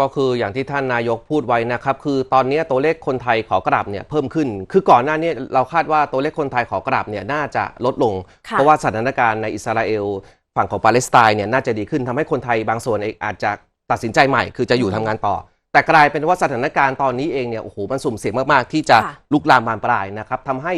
ก็คืออย่างที่ท่านนายกพูดไว้นะครับ คือตอนนี้ตัวเลขคนไทยขอกลับเนี่ยเพิ่มขึ้น คือก่อนหน้านี้เราคาดว่าตัวเลขคนไทยขอกลับเนี่ยน่าจะลดลงค่ะเพราะว่าสถานการณ์ในอิสราเอลฝั่งของปาเลสไตน์เนี่ยน่าจะดีขึ้นทำให้คนไทยบางส่วนเองอาจจะตัดสินใจใหม่ คือจะอยู่ทำงานต่อ แต่กลายเป็นว่าสถานการณ์ตอนนี้เองเนี่ยโอ้โหมันสุ่มเสี่ยงมากๆ ที่จะค่ะลุกลามบานปลายนะครับทำให้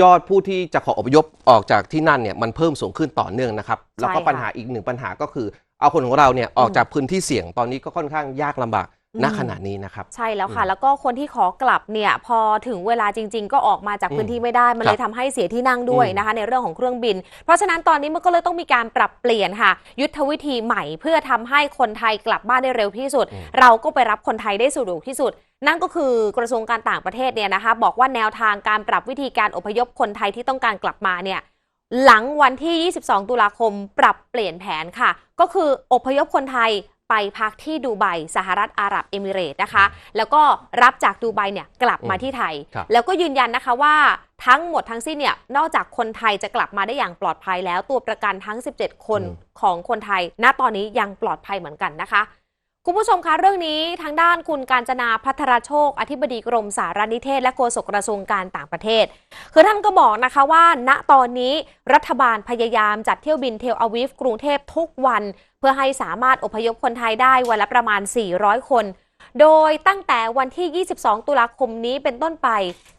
ยอดผู้ที่จะขออพยพออกจากที่นั่นเนี่ยมันเพิ่มสูงขึ้นต่อเนื่องนะครับ แล้วก็ใช่ค่ะปัญหาอีกหนึ่งปัญหาก็คือ เอาคนของเราเนี่ยออกจากพื้นที่เสี่ยงตอนนี้ก็ค่อนข้างยากลำบากณอืมขณะนี้นะครับ ใช่แล้วค่ะอืมแล้วก็คนที่ขอกลับเนี่ยพอถึงเวลาจริง ๆ ก็ออกมาจากพื้นที่ไม่ได้ มันครับเลยทำให้เสียที่นั่งด้วยอืมนะคะ ในเรื่องของเครื่องบิน เพราะฉะนั้นตอนนี้มันก็เลยต้องมีการปรับเปลี่ยนค่ะ ยุทธวิธีใหม่เพื่อทำให้คนไทยกลับบ้านได้เร็วที่สุด เราก็ไปรับคนไทยได้สะดวกที่สุด นั่นก็คือกระทรวงการต่างประเทศเนี่ยนะคะ บอกว่าแนวทางการปรับวิธีการอพยพคนไทยที่ต้องการกลับมาเนี่ย หลังวันที่ 22 ตุลาคมปรับเปลี่ยนแผนค่ะ ก็คืออพยพคนไทยไปพักที่ดูไบสหรัฐอาหรับเอมิเรตส์นะคะ แล้วก็รับจากดูไบเนี่ยกลับมาอืมที่ไทยครับแล้วก็ยืนยันนะคะว่าทั้งหมดทั้งสิ้นเนี่ยนอกจากคนไทยจะกลับมาได้อย่างปลอดภัยแล้วตัวประกันทั้ง 17 คนอืมของคนไทย ณตอนนี้ยังปลอดภัยเหมือนกันนะคะ คุณผู้ชมคะเรื่องนี้ทางด้านคุณการจนาพัทรโชค อธิบดีกรมสารนิเทศ และโฆษกกระทรวงการต่างประเทศ คือท่านก็บอกนะคะว่า ณตอนนี้รัฐบาลพยายามจัดเที่ยวบินเทลอาวิฟกรุงเทพทุกวัน เพื่อให้สามารถอพยพคนไทยได้วันละประมาณ 400 คน โดยตั้งแต่วันที่ 22 ตุลาคมนี้เป็นต้นไป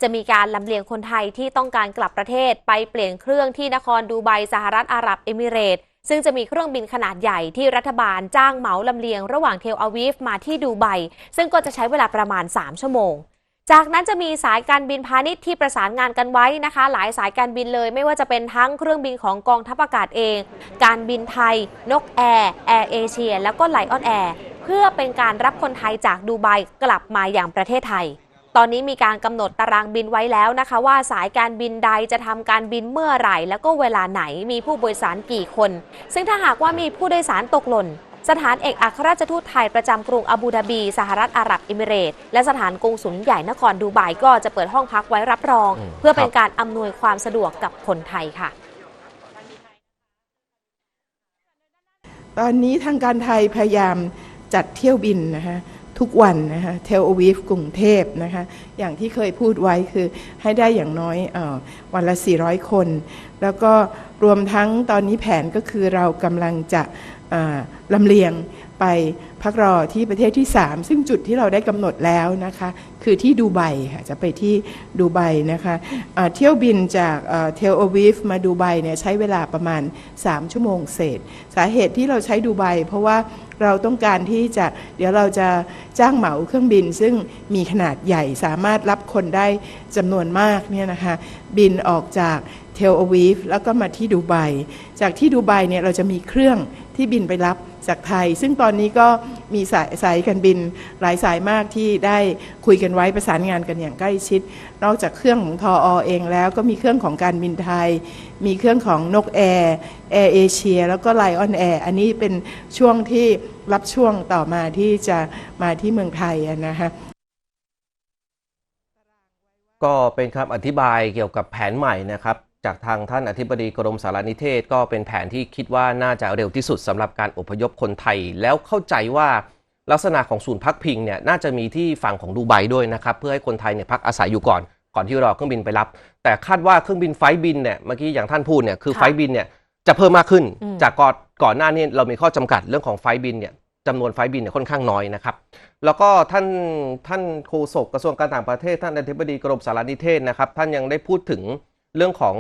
จะมีการลำเลียงคนไทยที่ต้องการกลับประเทศไปเปลี่ยนเครื่องที่นครดูไบสหรัฐอาหรับเอมิเรตส์ ซึ่งจะมีเครื่องบินขนาดใหญ่ที่รัฐบาลจ้างเหมาลำเลียงระหว่างเทลอาวีฟมาที่ดูไบ ซึ่งก็จะใช้เวลาประมาณ 3 ชั่วโมง จากนั้นจะมีสายการบินพาณิชย์ที่ประสานงานกันไว้นะคะ หลายสายการบินเลยไม่ว่าจะเป็นทั้งเครื่องบินของกองทัพอากาศเอง การบินไทย นกแอร์แอร์เอเชียแล้วก็ไลออนแอร์เพื่อเป็นการรับคนไทยจากดูไบกลับมาอย่างประเทศไทย ตอนนี้มีการกำหนดตารางบินไว้แล้วนะคะ ว่าสายการบินใดจะทำการบินเมื่อไหร่ แล้วก็เวลาไหนมีผู้โดยสารกี่คน ซึ่งถ้าหากว่ามีผู้โดยสารตกหล่นสถานเอกอัครราชทูตไทยประจำกรุงอาบูดาบี สหรัฐอาหรับเอมิเรตส์และสถานกงสุลใหญ่นครดูไบก็จะเปิดห้องพักไว้รับรองอืมเพื่อเป็นครับการอำนวยความสะดวกกับคนไทยค่ะ ตอนนี้ทางการไทยพยายามจัดเที่ยวบินนะคะ ทุกวันนะคะเทลอวีฟกรุงเทพนะคะอย่างที่เคยพูดไว้คือให้ได้อย่างน้อยออวันละ 400 คน แล้วก็รวมทั้งตอนนี้แผนก็คือเรากำลังจะลำเลียงไป พักรอที่ประเทศที่ 3 ซึ่งจุดที่เราได้กำหนดแล้วนะคะ คือที่ดูไบค่ะจะไปที่ดูไบนะคะเอ่อเที่ยวบินจากเทลอวีฟมาดูไบเนี่ยใช้เวลาประมาณ 3 ชั่วโมงเศษ สาเหตุที่เราใช้ดูไบเพราะว่าเราต้องการที่จะเดี๋ยวเราจะจ้างเหมาเครื่องบิน ซึ่งมีขนาดใหญ่สามารถรับคนได้จำนวนมากเนี่ยนะคะบินออกจากเทลอวีฟแล้วก็มาที่ดูไบจากที่ดูไบเนี่ยเราจะมีเครื่องที่บินไปรับจากไทย ซึ่งตอนนี้ก็มีสายสายการบินหลายสายมากที่ได้คุยกันไว้ประสานงานกันอย่างใกล้ชิด นอกจากเครื่องของทออเองแล้วก็มีเครื่องของการบินไทย มีเครื่องของนกแอร์แอร์เอเชียแล้วก็ไลออนแอร์อันนี้เป็นช่วงที่รับช่วงต่อมาที่จะมาที่เมืองไทยนะคะก็เป็นคำอธิบายเกี่ยวกับแผนใหม่นะครับ จากทางท่านอธิบดีกรมสารนิเทศ ก็เป็นแผนที่คิดว่าน่าจะเร็วที่สุดสำหรับการอพยพคนไทย แล้วเข้าใจว่าลักษณะของศูนย์พักพิงเนี่ยน่าจะมีที่ฝั่งของดูไบด้วยนะครับเพื่อให้คนไทยเนี่ยพักอาศัยอยู่ก่อน ก่อนที่รอเครื่องบินไปรับ แต่คาดว่าเครื่องบินไฟล์บินเนี่ยเมื่อกี้อย่างท่านพูดเนี่ยคือค่ะไฟล์บินเนี่ยจะเพิ่มมากขึ้นอืมจากก่อนก่อนหน้านี้เรามีข้อจำกัดเรื่องของไฟล์บินเนี่ยจำนวนไฟล์บินเนี่ยค่อนข้างน้อยนะครับแล้วก็ท่านท่านโฆษกกระทรวงการต่างประเทศ ท่านอธิบดีกรมสารนิเทศนะครับท่านยังได้พูดถึง เรื่องของ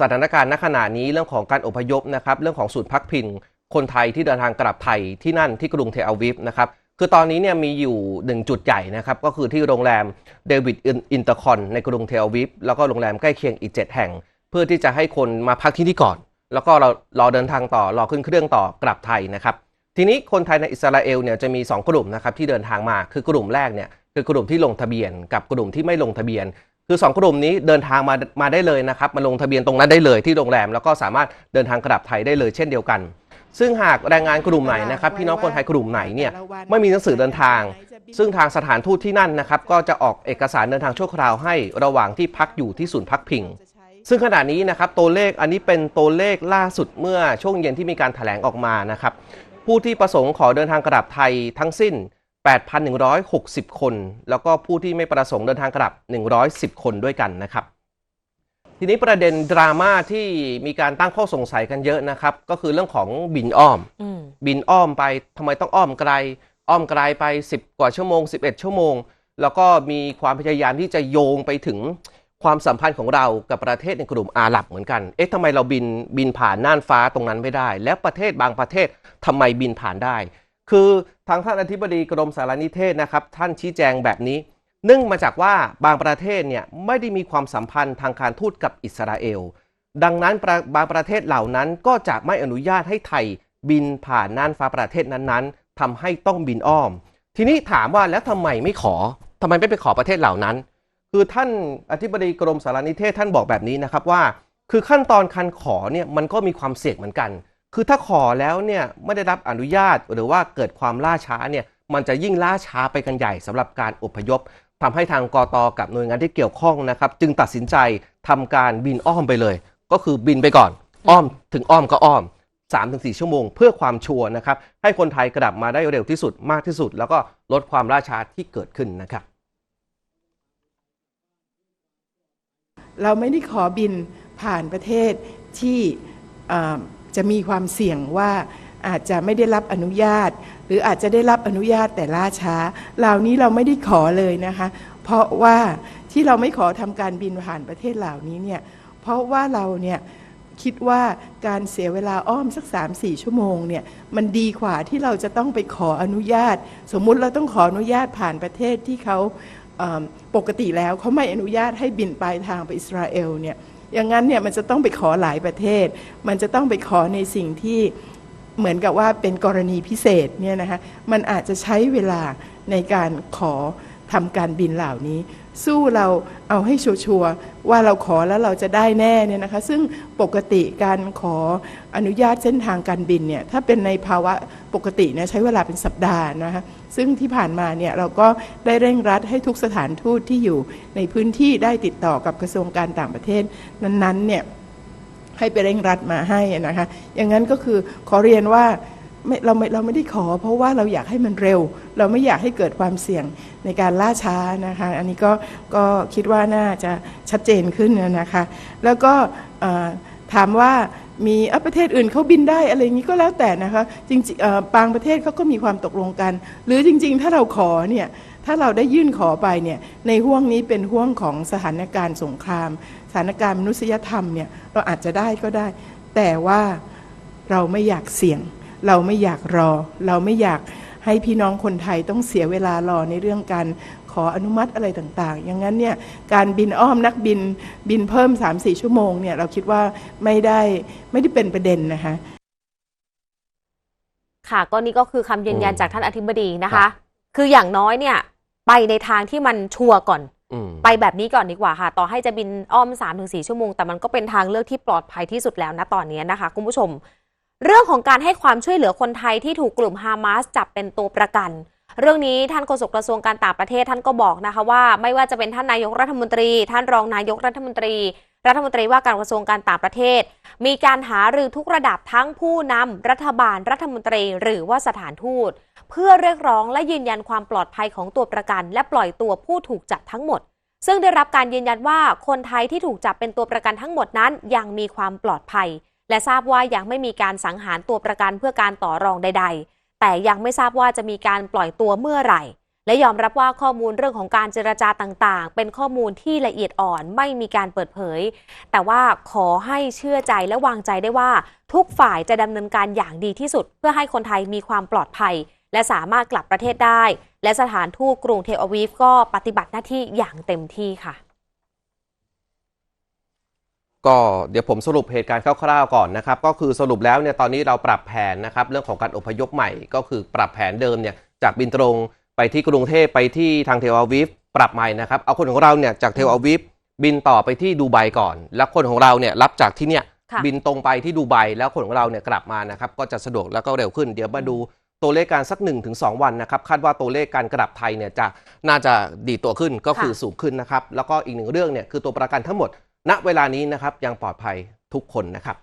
สถานการณ์ณขณะนี้เรื่องของการอพยพนะครับเรื่องของศูนย์พักพิงคนไทยที่เดินทางกลับไทยที่นั่นที่กรุงเทลอาวิฟนะครับคือตอนนี้เนี่ยมีอยู่หนึ่งจุดใหญ่นะครับก็คือที่โรงแรมเดวิดอินเตอร์คอนในกรุงเทลอาวิฟแล้วก็โรงแรมใกล้เคียงอีก 7 แห่ง เพื่อที่จะให้คนมาพักที่นี่ก่อน แล้วก็เรารอเดินทางต่อรอขึ้นเครื่องต่อกลับไทยนะครับทีนี้คนไทยในอิสราเอลเนี่ยจะมี 2 กลุ่มนะครับที่เดินทางมาคือกลุ่มแรกเนี่ยคือกลุ่มที่ลงทะเบียน กับกลุ่มที่ไม่ลงทะเบียน คือ 2 กลุ่มนี้เดินทางมามาได้เลยนะครับมาลงทะเบียนตรงนั้นได้เลยที่โรงแรม แล้วก็สามารถเดินทางกลับไทยได้เลยเช่นเดียวกัน ซึ่งหากแรงงานกลุ่มไหนนะครับพี่น้องคนไทยกลุ่มไหนเนี่ยไม่มีหนังสือเดินทาง ซึ่งทางสถานทูตที่นั่นนะครับก็จะออกเอกสารเดินทางชั่วคราวให้ระหว่างที่พักอยู่ที่ศูนย์พักพิงซึ่งขณะนี้นะครับตัวเลขอันนี้เป็นตัวเลขล่าสุดเมื่อช่วงเย็นที่มีการแถลงออกมานะครับผู้ที่ประสงค์ขอเดินทางกลับไทยทั้งสิ้น 8,160 คน แล้วก็ผู้ที่ไม่ประสงค์เดินทางกลับ 110 คนด้วยกันนะครับ ทีนี้ประเด็นดราม่าที่มีการตั้งข้อสงสัยกันเยอะนะครับ ก็คือเรื่องของบินอ้อมอืมบินอ้อมไปทำไมต้องอ้อมไกล อ้อมไกลไป 10 กว่าชั่วโมง 11 ชั่วโมง แล้วก็มีความพยายามที่จะโยงไปถึงความสัมพันธ์ของเรากับประเทศในกลุ่มอาหรับเหมือนกัน เอ๊ะทำไมเราบินบินผ่านน่านฟ้าตรงนั้นไม่ได้ แล้วประเทศบางประเทศทำไมบินผ่านได้ คือทางท่านอธิบดีกรมสารนิเทศนะครับ ท่านชี้แจงแบบนี้ เนื่องมาจากว่าบางประเทศเนี่ยไม่ได้มีความสัมพันธ์ทางการทูตกับอิสราเอล ดังนั้นบางประเทศเหล่านั้นก็จะไม่อนุญาตให้ไทยบินผ่านน่านฟ้าประเทศนั้นๆทำให้ต้องบินอ้อม ทีนี้ถามว่าแล้วทำไมไม่ขอทำไมไม่ไปขอประเทศเหล่านั้น คือท่านอธิบดีกรมสารนิเทศท่านบอกแบบนี้นะครับว่า คือขั้นตอนการขอเนี่ยมันก็มีความเสี่ยงเหมือนกัน คือถ้าขอแล้วเนี่ยไม่ได้รับอนุญาตหรือว่าเกิดความล่าช้าเนี่ยมันจะยิ่งล่าช้าไปกันใหญ่สำหรับการอพยพทำให้ทางกอตอกับหน่วยงานที่เกี่ยวข้องนะครับ จึงตัดสินใจทำการบินอ้อมไปเลย ก็คือบินไปก่อน อ้อมถึงอ้อมก็อ้อม 3-4 ชั่วโมง เพื่อความชัวร์นะครับ ให้คนไทยกลับมาได้เร็วที่สุดมากที่สุด แล้วก็ลดความล่าช้าที่เกิดขึ้นนะครับ เราไม่ได้ขอบินผ่านประเทศที่ จะมีความเสี่ยงว่าอาจจะไม่ได้รับอนุญาต หรืออาจจะได้รับอนุญาตแต่ล่าช้า เหล่านี้เราไม่ได้ขอเลยนะคะ เพราะว่าที่เราไม่ขอทำการบินผ่านประเทศเหล่านี้เนี่ยเพราะว่าเราเนี่ยคิดว่าการเสียเวลาอ้อมสัก 3-4 ชั่วโมงเนี่ยมันดีกว่าที่เราจะต้องไปขออนุญาต สมมุติเราต้องขออนุญาตผ่านประเทศที่เขาปกติแล้วเขาไม่อนุญาตให้บินปลายทางไปอิสราเอลเนี่ย อย่างนั้นเนี่ยมันจะต้องไปขอหลายประเทศ มันจะต้องไปขอในสิ่งที่เหมือนกับว่าเป็นกรณีพิเศษเนี่ยนะคะมันอาจจะใช้เวลาในการขอ ทำการบินเหล่านี้ สู้เราเอาให้ชัวร์ว่าเราขอแล้วเราจะได้แน่เนี่ยนะคะ ซึ่งปกติการขออนุญาตเส้นทางการบินเนี่ยถ้าเป็นในภาวะปกติเนี่ยใช้เวลาเป็นสัปดาห์นะคะซึ่งที่ผ่านมาเนี่ยเราก็ได้เร่งรัดให้ทุกสถานทูตที่อยู่ในพื้นที่ได้ติดต่อกับกระทรวงการต่างประเทศนั้นๆเนี่ยให้ไปเร่งรัดมาให้นะคะ อย่างนั้นก็คือขอเรียนว่า ไม่เราไม่เราไม่ได้ขอ เพราะว่าเราอยากให้มันเร็ว เราไม่อยากให้เกิดความเสี่ยงในการล่าช้านะคะ อันนี้ก็ก็คิดว่าน่าจะชัดเจนขึ้นนะคะ แล้วก็ถามว่ามีประเทศอื่นเขาบินได้อะไรอย่างนี้ก็แล้วแต่นะคะจริงๆบางประเทศเขาก็มีความตกลงกัน หรือจริง ๆ ถ้าเราขอเนี่ยถ้าเราได้ยื่นขอไปเนี่ยในห่วงนี้เป็นห่วงของสถานการณ์สงคราม สถานการณ์มนุษยธรรมเนี่ยเราอาจจะได้ก็ได้ แต่ว่าเราไม่อยากเสี่ยง เราไม่อยากรอ เราไม่อยากให้พี่น้องคนไทยต้องเสียเวลารอในเรื่องการขออนุมัติอะไรต่างๆ อย่างนั้นเนี่ยการบินอ้อมนักบินบินเพิ่ม 3-4 ชั่วโมงเนี่ยเราคิดว่าไม่ได้ไม่ได้เป็นประเด็นนะคะค่ะก็นี่ก็คือคำยืนยันอืมจากท่านอธิบดีนะครัคะบคืออย่างน้อยเนี่ย ไปในทางที่มันชัวร์ก่อนอืมไปแบบนี้ก่อนดีกว่าค่ะ ต่อให้จะบินอ้อม 3-4 ชั่วโมง แต่มันก็เป็นทางเลือกที่ปลอดภัยที่สุดแล้วนะตอนนี้นะคะ คุณผู้ชม เรื่องของการให้ความช่วยเหลือคนไทยที่ถูกกลุ่มฮามาสจับเป็นตัวประกัน เรื่องนี้ท่านโฆษกกระทรวงการต่างประเทศท่านก็บอกนะคะว่า ไม่ว่าจะเป็นท่านนายกรัฐมนตรี ท่านรองนายกรัฐมนตรี รัฐมนตรีว่าการกระทรวงการต่างประเทศ มีการหารือทุกระดับทั้งผู้นำรัฐบาลรัฐมนตรี หรือว่าสถานทูต เพื่อเรียกร้องและยืนยันความปลอดภัยของตัวประกัน และปล่อยตัวผู้ถูกจับทั้งหมด ซึ่งได้รับการยืนยันว่าคนไทยที่ถูกจับเป็นตัวประกันทั้งหมดนั้นยังมีความปลอดภัย และทราบว่ายังไม่มีการสังหารตัวประกันเพื่อการต่อรองใด ๆ แต่ยังไม่ทราบว่าจะมีการปล่อยตัวเมื่อไหร่ และยอมรับว่าข้อมูลเรื่องของการเจรจาต่างๆ เป็นข้อมูลที่ละเอียดอ่อนไม่มีการเปิดเผย แต่ว่าขอให้เชื่อใจและวางใจได้ว่า ทุกฝ่ายจะดำเนินการอย่างดีที่สุด เพื่อให้คนไทยมีความปลอดภัย และสามารถกลับประเทศได้ และสถานทูตกรุงเทลอาวีฟก็ปฏิบัติหน้าที่อย่างเต็มที่ค่ะ ก็เดี๋ยวผมสรุปเหตุการณ์คร่าวๆก่อนนะครับ ก็คือสรุปแล้วเนี่ยตอนนี้เราปรับแผนนะครับเรื่องของการอพยพใหม่ก็คือปรับแผนเดิมเนี่ยจากบินตรงไปที่กรุงเทพไปที่ทางเทลอาวีฟปรับใหม่นะครับเอาคนของเราเนี่ยจากเทลอาวีฟบินต่อไปที่ดูไบก่อน แล้วคนของเราเนี่ยรับจากที่เนี่ยค่ะบินตรงไปที่ดูไบแล้วคนของเราเนี่ยกลับมานะครับก็จะสะดวกแล้วก็เร็วขึ้นเดี๋ยวมาดูตัวเลขการสัก1นถึงสวันนะครับคาดว่าตัวเลขการกลับไทยเนี่ยจะน่าจะดีตัวขึ้นก็คือค่ะสูงขึ้นนะครับแล้วก็อีกหนึ่งเรื่องเนี่ยคือตัวประกันทั้งหมด ณเวลานี้นะครับยังปลอดภัยทุกคนนะครับ